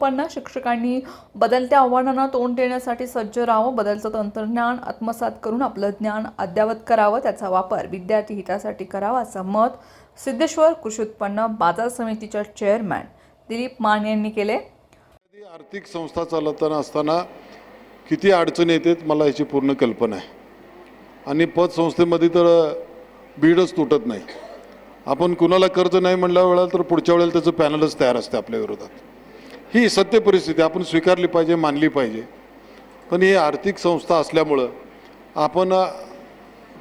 पण शिक्षकांनी बदलत्या आव्हानांना तोंड देण्यासाठी सज्ज राहावं बदलचं तंत्रज्ञान आत्मसात करून आपलं ज्ञान अद्यावत करावं त्याचा वापर विद्यार्थी हितासाठी करावा असं मत सिद्धेश्वर कृषी उत्पन्न बाजार समितीच्या चेअरमॅन दिलीप मान यांनी केले. आर्थिक संस्था चालवताना असताना किती अडचणी येतात मला याची पूर्ण कल्पना आहे. आणि पतसंस्थेमध्ये तर बीडच तुटत नाही. आपण कुणाला कर्ज नाही म्हणल्या वेळेला तर पुढच्या वेळेला त्याचं पॅनलच तयार असते आपल्या विरोधात. ही सत्य परिस्थिती आपण स्वीकारली पाहिजे मानली पाहिजे. पण ही आर्थिक संस्था असल्यामुळं आपण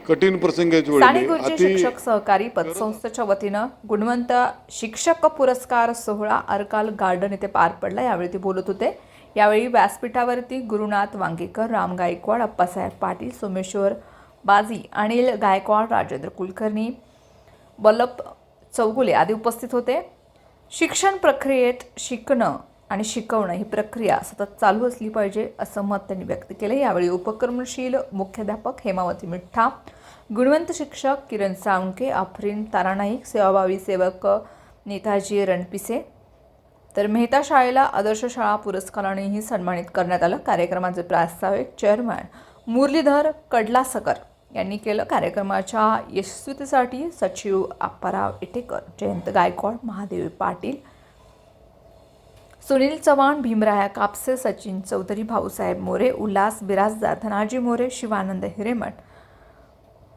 कठीण वेळी अति शिक्षक सहकारी पतसंस्थेच्या वतीनं गुणवंत शिक्षक पुरस्कार सोहळा अर्काल गार्डन येथे पार पडला. यावेळी ते बोलत होते. यावेळी व्यासपीठावरती गुरुनाथ वांगेकर राम गायकवाड अप्पासाहेब पाटील सोमेश्वर बाजी अनिल गायकवाड राजेंद्र कुलकर्णी वल्लभ चौगुले आदी उपस्थित होते. शिक्षण प्रक्रियेत शिकणं आणि शिकवणं ही प्रक्रिया सतत चालू असली पाहिजे असं मत त्यांनी व्यक्त केलं. यावेळी उपक्रमशील मुख्याध्यापक हेमावती मिठ्ठा गुणवंत शिक्षक किरण साळुंके आफरीन तारानाईक सेवाभावी सेवक नेताजी रणपिसे. तर मेहता शाळेला आदर्श शाळा पुरस्कारानेही सन्मानित करण्यात आलं. कार्यक्रमाचे प्रास्ताविक चेअरमॅन मुरलीधर कडलासकर यांनी केलं. कार्यक्रमाच्या यशस्वीतेसाठी सचिव आप्पाराव इटेकर जयंत गायकवाड महादेवी पाटील सुनील चव्हाण भीमराया कापसे सचिन चौधरी भाऊसाहेब मोरे उल्हास बिराजदार धनाजी मोरे शिवानंद हिरेमठ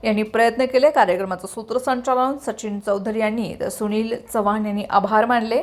यांनी प्रयत्न केले. कार्यक्रमाचं सूत्रसंचालन सचिन चौधरी यांनी तर सुनील चव्हाण यांनी आभार मानले.